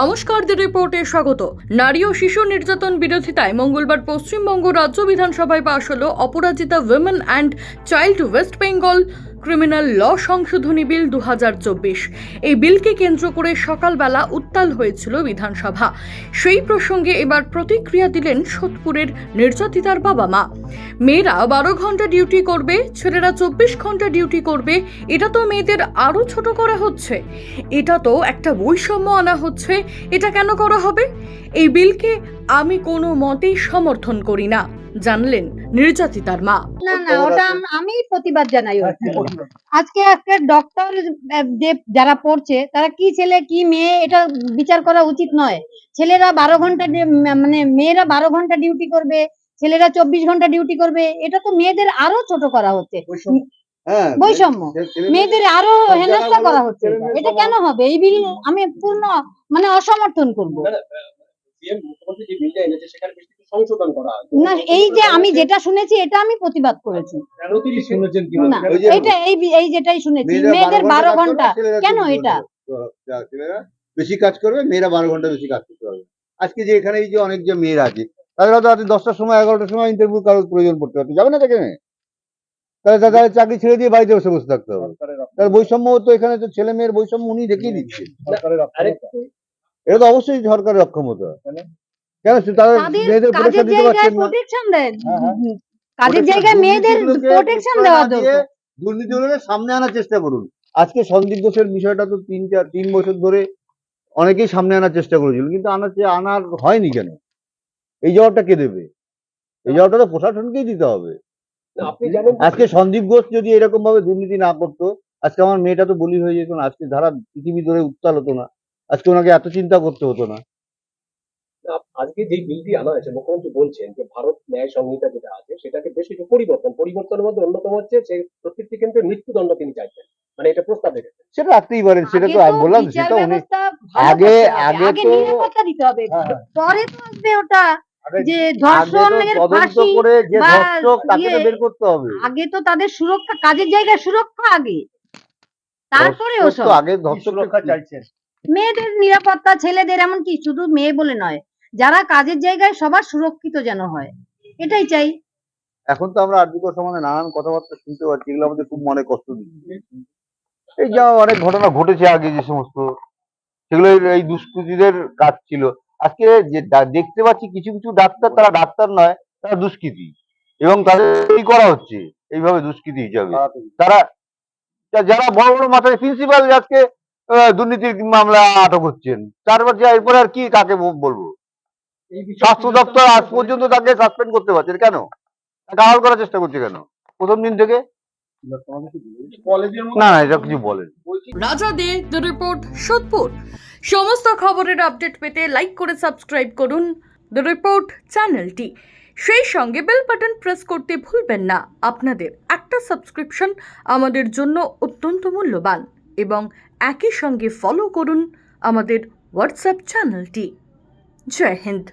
নমস্কার দি রিপোর্টে স্বাগত। নারী ও শিশু নির্যাতন বিরোধিতায় মঙ্গলবার পশ্চিমবঙ্গ রাজ্য বিধানসভায় পাশ হল Aparajita women and child West Bengal criminal law সংশোধনী বিল দু হাজার চব্বিশ। এই বিলকে কেন্দ্র করে সকালবেলা উত্তাল হয়েছিল বিধানসভা। সেই প্রসঙ্গে এবার প্রতিক্রিয়া দিলেন সোদপুরের নির্যাতিতার বাবা মা। মেয়েরা বারো ঘণ্টা ডিউটি করবে, ছেলেরা চব্বিশ ঘণ্টা ডিউটি করবে, এটা তো মেয়েদের আরও ছোট করা হচ্ছে। এটা তো একটা বৈষম্য আনা হচ্ছে, এটা কেন করা হবে? এই বিলকে আমি কোনো মতেই সমর্থন করি না। জানলেন নির্যাতিতার মা। না না ওটা আম- প্রতিবাদ জানাই ওটা। আজকে একটা ডক্টর যে যারা পড়ছে তারা কি ছেলে কি মেয়ে এটা বিচার করা উচিত নয়। ছেলেরা বারো ঘণ্টা মানে মেয়েরা বারো ঘণ্টা ডিউটি করবে ছেলেরা চব্বিশ ঘণ্টা ডিউটি করবে এটা তো মেয়েদের আরও ছোট করা হচ্ছে। হ্যাঁ বৈষম্য। মেয়েদের আরও হেনস্থা করা হচ্ছে। এটা। কেন হবে? এই বিল আমি পূর্ণ মানে অসমর্থন করব। মুখ্যমন্ত্রী যে বিলটা এনেছে সেখানে বেশ কিছু সংশোধন করা না এই যে আমি যেটা শুনেছি এটা আমি প্রতিবাদ করেছি। কেন তিনি শুনেছেন কি না এটা এই এই যেটাই শুনেছি। মেয়েদের বারো ঘণ্টা। কেন এটা? বেশি কাজ করবে মেয়েরা বারো ঘণ্টা বেশি কাজ করতে পারবে। আজকে যে এখানে এই যে অনেক যে মেয়েরা আছে তাদের হয়তো রাতে দশটার সময় এগারোটার সময় ইন্টারভিউ কারোর প্রয়োজন পড়তে পারতো যাবে না সেখানে তাহলে তাদের চাকরি ছেড়ে দিয়ে বাড়িতে বসে বসে থাকতে হবে। তার বৈষম্য তো এখানে তো ছেলে মেয়ের বৈষম্য উনি দেখিয়ে দিচ্ছে। এটা তো অবশ্যই সরকারের অক্ষমতা। কেন তাদের মেয়েদের প্রোটেকশন দিতে পারছেন না? প্রোটেকশন দেন। হ্যাঁ, হ্যাঁ। কাজের জায়গায় মেয়েদের প্রোটেকশন দেওয়া দরকার। দুর্নীতিগুলোকে সামনে আনার চেষ্টা করুন। আজকে সন্দীপ ঘোষের বিষয়টা তো তিন চার তিন বছর ধরে অনেকেই সামনে আনার চেষ্টা করেছিল কিন্তু আনার আনার হয়নি কেন? এই জবাবটা কে দেবে? এই জবাবটা তো প্রশাসনকেই দিতে হবে। আপনি আজকে সন্দীপ ঘোষ যদি এরকম ভাবে দুর্নীতি না করতো আজকে আমার মেয়েটা তো বলি হয়ে যেত না আজকে ধারা পৃথিবী ধরে উত্তাল হতো না আজকে ওনাকে এত চিন্তা করতে হতো না। আজকে যে বিলটি আনা হয়েছে মুখ্যমন্ত্রী বলছেন যে ভারত ন্যায় সংহিতা যেটা আছে সেটাকে বেশ কিছু পরিবর্তন পরিবর্তনের মধ্যে অন্যতম হচ্ছে যে প্রত্যেকটি কেন্দ্রে মৃত্যুদণ্ড তিনি চাইছেন। মানে এটা প্রস্তাব রেখেছেন। সেটা রাখতেই পারেন সেটা তো আমি বললাম সেটা উনি আগে- আগে তো- নিরাপত্তা দিতে হবে। হ্যাঁ। পরে তো আসবে ওটা যে ধর্ষণের ফাঁসি ইয়ে- বের করতে হবে। আগে তো তাদের সুরক্ষা কাজের জায়গায় সুরক্ষা আগে। তারপরে ওসব তো আগে ধর্ষক চাইছেন। মেয়েদের নিরাপত্তা ছেলেদের এমনকি শুধু মেয়ে বলে নয় যারা কাজের জায়গায় সবার সুরক্ষিত যেন হয়। এটাই চাই। এখন তো আমরা আর্থিক সমাজে নানান কথাবার্তা শুনতে পাচ্ছি, এগুলো আমাদের খুব মনে কষ্ট দিচ্ছে। এই যা অনেক ঘটনা ঘটেছে আগে যে সমস্ত, সেগুলো এই- দুষ্কৃতীদের কাজ ছিল। আজকে যে দেখতে পাচ্ছি কিছু কিছু ডাক্তার, তারা ডাক্তার নয়, তারা দুষ্কৃতী। এবং তাদের করা হচ্ছে এইভাবে দুষ্কৃতী হিসাবে? তারা যারা বড় বড় মাথায় প্রিন্সিপাল আজকে দুর্নীতির মামলা আটক হচ্ছেন, তারপর এরপরে আর কি কাকে বলব? স্বাস্থ্য দপ্তর আজ পর্যন্ত তাকে সাসপেন্ড করতে পারছে কেন? তাকে করার চেষ্টা করছে কেন? প্রথম দিন থেকে? না দ্য রিপোর্ট সোদপুর। সমস্ত খবরের আপডেট পেতে লাইক করে সাবস্ক্রাইব করুন দ্য রিপোর্ট চ্যানেলটি। সেই সঙ্গে বেল বাটন প্রেস করতে ভুলবেন না। আপনাদের একটা সাবস্ক্রিপশন আমাদের জন্য অত্যন্ত মূল্যবান এবং একই সঙ্গে ফলো করুন আমাদের হোয়াটসঅ্যাপ চ্যানেলটি। জয় হিন্দ।